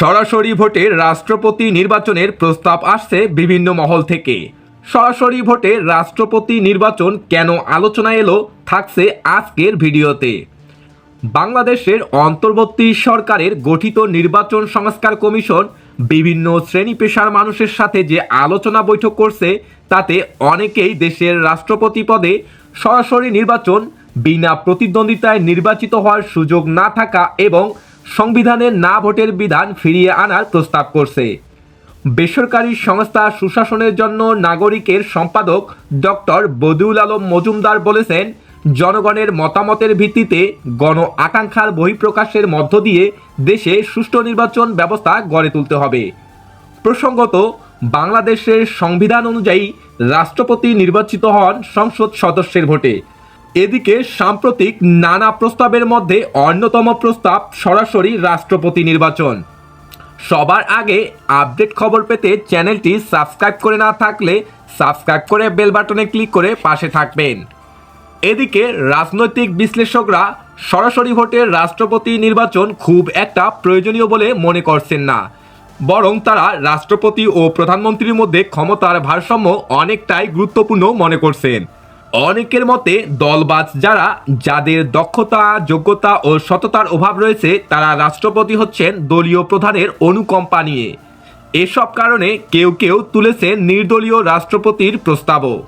সরাসরি ভোটে রাষ্ট্রপতি নির্বাচনের প্রস্তাব আসছে বিভিন্ন মহল থেকে। সরাসরি ভোটে রাষ্ট্রপতি নির্বাচন কেন আলোচনা এলো থাকছে আজকের ভিডিওতে। বাংলাদেশের অন্তর্বর্তী সরকারের গঠিত নির্বাচন সংস্কার কমিশন বিভিন্ন শ্রেণি পেশার মানুষের সাথে যে আলোচনা বৈঠক করছে, তাতে অনেকেই দেশের রাষ্ট্রপতি পদে সরাসরি নির্বাচন, বিনা প্রতিদ্বন্দ্বিতায় নির্বাচিত হওয়ার সুযোগ না থাকা এবং সংবিধানের না ভোটের বিধান ফিরিয়ে আনার প্রস্তাব করছে। বেসরকারি সংস্থা সুশাসনের জন্য নাগরিকের সম্পাদক ডক্টর বদিউল আলম মজুমদার বলেছেন, জনগণের মতামতের ভিত্তিতে গণ আকাঙ্ক্ষার বহিঃপ্রকাশের মধ্য দিয়ে দেশে সুষ্ঠু নির্বাচন ব্যবস্থা গড়ে তুলতে হবে। প্রসঙ্গত, বাংলাদেশের সংবিধান অনুযায়ী রাষ্ট্রপতি নির্বাচিত হন সংসদ সদস্যের ভোটে। এদিকে সাম্প্রতিক নানা প্রস্তাবের মধ্যে অন্যতম প্রস্তাব সরাসরি রাষ্ট্রপতি নির্বাচন। সবার আগে আপডেট খবর পেতে চ্যানেলটি সাবস্ক্রাইব করে না থাকলে সাবস্ক্রাইব করে বেল বাটনে ক্লিক করে পাশে থাকবেন। এদিকে রাজনৈতিক বিশ্লেষকরা সরাসরি ভোটের রাষ্ট্রপতি নির্বাচন খুব একটা প্রয়োজনীয় বলে মনে করছেন না। বরং তারা রাষ্ট্রপতি ও প্রধানমন্ত্রীর মধ্যে ক্ষমতার ভারসাম্য অনেকটাই গুরুত্বপূর্ণ মনে করছেন। অনেকের মতে দলবাজ যারা, যাদের দক্ষতা, যোগ্যতা ও সততার অভাব রয়েছে, তারা রাষ্ট্রপতি হচ্ছেন দলীয় প্রধানের অনুকম্পা নিয়ে। এসব কারণে কেউ কেউ তুলেছেন নির্দলীয় রাষ্ট্রপতির প্রস্তাবও।